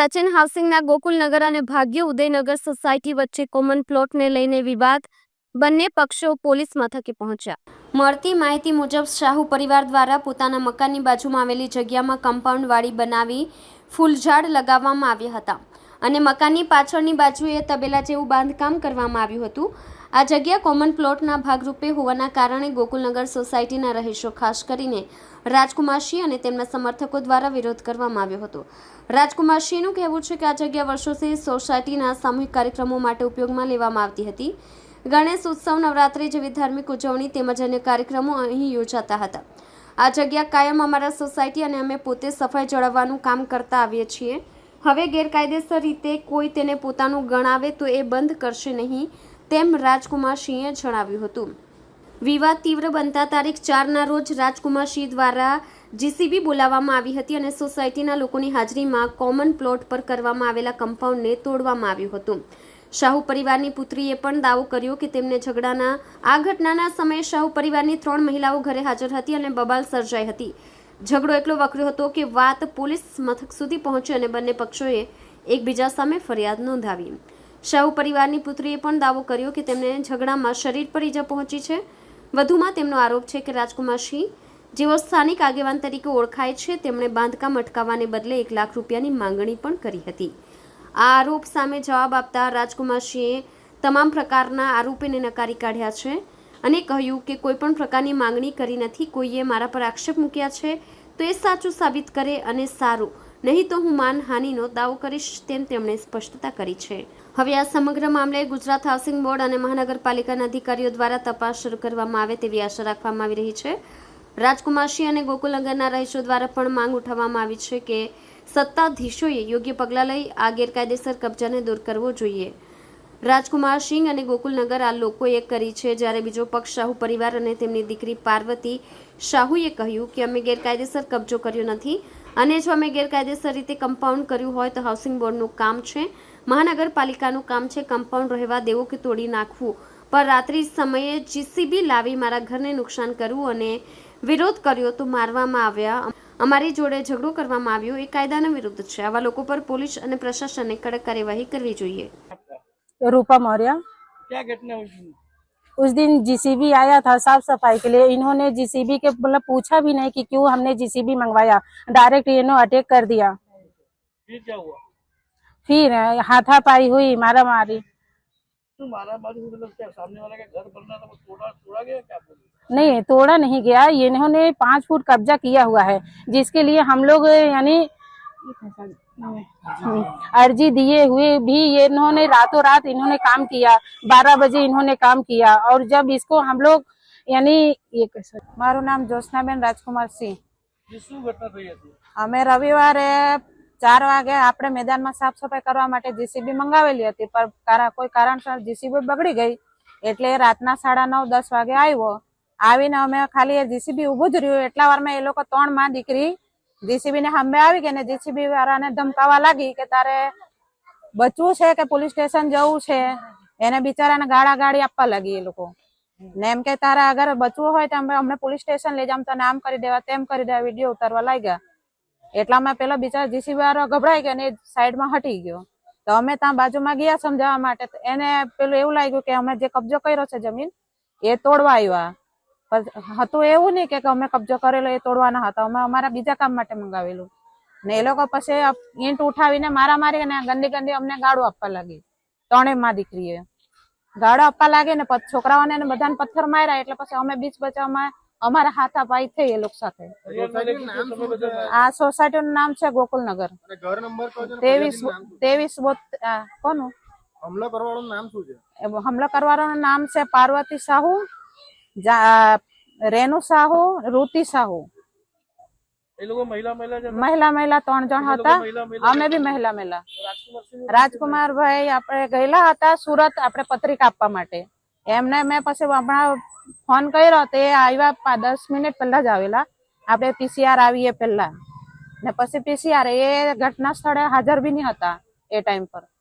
સચિન હાઉસિંગના ગોકુલનગર અને ભાગ્ય ઉદયનગર સોસાયટી વચ્ચે કોમન પ્લોટને લઈને વિવાદ બંને પક્ષો પોલીસ મથકે પહોંચ્યા. મળતી માહિતી મુજબ, શાહુ પરિવાર દ્વારા પોતાના મકાનની બાજુમાં આવેલી જગ્યામાં કમ્પાઉન્ડ વાળી બનાવી ફૂલઝાડ લગાવવામાં આવ્યા હતા અને મકાનની પાછળની બાજુએ તબેલા જેવું બાંધકામ કરવામાં આવ્યું હતું. આ જગ્યા કોમન પ્લોટના ભાગરૂપે હોવાના કારણે ગોકુલનગર સોસાયટીના રહીશો ખાસ કરીને રાજકુમારસિંહ અને તેમના સમર્થકો દ્વારા વિરોધ કરવામાં આવ્યો હતો. રાજકુમારસિંહનું કહેવું છે કે આ જગ્યા વર્ષોથી સોસાયટીના સામૂહિક કાર્યક્રમો માટે ઉપયોગમાં લેવામાં આવતી હતી. ગણેશ ઉત્સવ, નવરાત્રિ જેવી ધાર્મિક ઉજવણી તેમજ અન્ય કાર્યક્રમો અહીં યોજાતા હતા. આ જગ્યા કાયમ અમારા સોસાયટી અને અમે પોતે સફાઈ જળવવાનું કામ કરતા આવીએ છીએ. હવે ગેરકાયદેસર રીતે કોઈ તેને પોતાનું ગણાવે તો એ બંધ કરશે નહીં. તેમ રાજકુમાર સિંહે જણાવ્યું હતું. વિવાદ તીવ્ર બનતા તારીખ ચારના રોજ રાજકુમાર સિંહ દ્વારા જીસીબી બોલાવવામાં આવી હતી અને સોસાયટીના લોકોની હાજરીમાં કોમન પ્લોટ પર કરવામાં આવેલા કમ્પાઉન્ડને તોડવામાં આવ્યું હતું. શાહુ પરિવારની પુત્રીએ પણ દાવો કર્યો કે તેમને ઝઘડાના, આ ઘટનાના સમયે શાહુ પરિવારની ત્રણ મહિલાઓ ઘરે હાજર હતી અને બબાલ સર્જાઈ હતી. ઝઘડો એટલો વકર્યો હતો કે વાત પોલીસ મથક સુધી પહોંચી અને બંને પક્ષોએ એકબીજા સામે ફરિયાદ નોંધાવી. શાહુ પરિવારની પુત્રીએ પણ દાવો કર્યો કે તેમને ઝઘડામાં શરીર પર ઈજા પહોંચી છે. વધુમાં તેમનો આરોપ છે કે રાજકુમાર સિંહ, જેઓ સ્થાનિક આગેવાન તરીકે ઓળખાય છે, તેમણે બાંધકામ અટકાવવાને બદલે એક લાખ રૂપિયાની માંગણી પણ કરી હતી. આ આરોપ સામે જવાબ આપતા રાજકુમાર સિંહે તમામ પ્રકારના આરોપીને નકારી કાઢ્યા છે અને કહ્યું કે કોઈ પણ પ્રકારની માંગણી કરી નથી, કોઈએ મારા પર આક્ષેપ મૂક્યા છે તો એ સાચું સાબિત કરે અને સારું. નહીં તો હું માનહાનિનો દાવો કરીશ તેમ તેમણે સ્પષ્ટતા કરી છે. હવે આ સમગ્ર મામલે ગુજરાત હાઉસિંગ બોર્ડ અને મહાનગરપાલિકાના અધિકારીઓ દ્વારા તપાસ શરૂ કરવામાં આવે તેવી આશા રાખવામાં આવી રહી છે. રાજકુમારસિંહ અને ગોકુલનગરના રહીશો દ્વારા પણ માંગ ઉઠાવવામાં આવી છે કે સત્તાધીશોએ યોગ્ય પગલાં લઈ આ ગેરકાયદેસર કબજાને દૂર કરવો જોઈએ. રાજકુમાર સિંહ અને ગોકુલનગર આ લોકોએ કરી છે જ્યારે બીજો પક્ષ શાહુ પરિવાર અને તેમની દીકરી પાર્વતી શાહુએ કહ્યું કે અમે ગેરકાયદેસર કબજો કર્યો નથી. અને જો અમે ગેરકાયદેસર રીતે કમ્પાઉન્ડ કર્યું હોય તો હાઉસિંગ બોર્ડનું કામ છે મહાનગરપાલિકાનું કામ છે કમ્પાઉન્ડ રહેવા દેવું કે તોડી નાખવું. પણ રાત્રિ સમયે જીસીબી લાવી મારા ઘરને નુકસાન કરવું અને વિરોધ કર્યો તો મારવામાં આવ્યા. અમારી જોડે ઝઘડો કરવામાં આવ્યો. એ કાયદાના વિરુદ્ધ છે. આવા લોકો પર પોલીસ અને પ્રશાસને કડક કાર્યવાહી કરવી જોઈએ. રૂપા મૌર્ય. ક્યાં ઘટના उस दिन जीसीबी आया था साफ़ सफ़ाई के लिए। इन्होंने जीसीबी के मतलब पूछा भी नहीं कि क्यों हमने जीसीबी मंगवाया। डायरेक्ट इन्होंने अटैक कर दिया। फिर क्या हुआ? फिर हाथापाई हुई मारा मारी तो मतलब क्या सामने वाला का घर बनना था वो तोड़ा तोड़ा गया क्या बोले? नहीं तोड़ा नहीं गया। इन्होंने पाँच फुट कब्जा किया हुआ है जिसके लिए हम लोग यानी अर्जी दिए हुए भी ये इन्होंने रातों रात इन्होंने काम किया बारह बजे इन्होंने काम किया और जब इसको हम लोग यानी ये कैसे મારું નામ જ્યોત્સનાબેન રાજકુમાર સિંહ ये શું ઘટના થઈ હતી અમે રવિવારે ચાર વાગે આપણે મેદાનમાં સાફ સફાઈ કરવા માટે જીસીબી મંગાવેલી હતી પણ કારા- કોઈ કારણસર જીસીબી બગડી ગઈ એટલે રાતના સાડા નવ દસ વાગે આવ્યો આવીને અમે ખાલી એ જીસીબી ઉભું જ રહ્યું એટલા વારમાં એ લોકો ત્રણ માં દીકરી જીસીબી ને સામે આવી ગઈ ને જીસીબી વાળાને ધમકાવા લાગી કે તારે બચવું છે કે પોલીસ સ્ટેશન જવું છે? એને બિચારાને ગાળા ગાળી આપવા લાગી એ લોકો. ને એમ કે તારે અગર બચવું હોય તો અમે અમને પોલીસ સ્ટેશન લઈ જામ તને આમ કરી દેવા, તેમ કરી દેવા, વીડિયો ઉતારવા લાગ્યા. એટલામાં પેલો બિચારા જીસીબી વાળો ગભરાઈ ગયો ને સાઈડમાં હટી ગયો. તો અમે ત્યાં બાજુમાં ગયા સમજાવવા માટે એને પેલું એવું લાગ્યું કે અમે જે કબજો કર્યો છે જમીન, એ તોડવા આવ્યા. હતું એવું નહીં કે અમે કબજો કરેલો એ તોડવાના હતા. અમે અમારા બીજા કામ માટે મંગાવેલું. ને એ લોકો પછી ઈંટ ઉઠાવીને મારા મારી અને ગંદી ગંદી અમને ગાળો આપવા લાગી. ત્રણેયમાં દીકરીએ. ગાળો આપવા લાગે ને પછી છોકરાઓને ને બધાને પથ્થર માર્યા એટલે પછી અમે બીચ બચાવમાં અમારા હાથાપાઈ થઈ એ લોકો સાથે. આ સોસાયટી નું નામ છે ગોકુલનગર. ત્રેવીસ? ત્રેવીસ કોનું? હમલો કરવાનું નામ શું છે? હમલો કરવાનું નામ છે પાર્વતી સાહુ. રેનુ સાહુ રૂતિ સાહુ. મહિલા મહિલા ત્રણ જણ હતા. અમે બી મહિલા મહિલા. રાજકુમાર ભાઈ આપણે ગયેલા હતા સુરત આપણે પત્રિકા આપવા માટે. એમને મેં પછી હમણાં ફોન કર્યો તો આવ્યા દસ મિનિટ પહેલા જ આવેલા. આપણે પીસીઆર આવીએ પહેલા. ને પછી પીસીઆર એ ઘટના સ્થળે હાજર બી નહીં હતા એ ટાઈમ પર.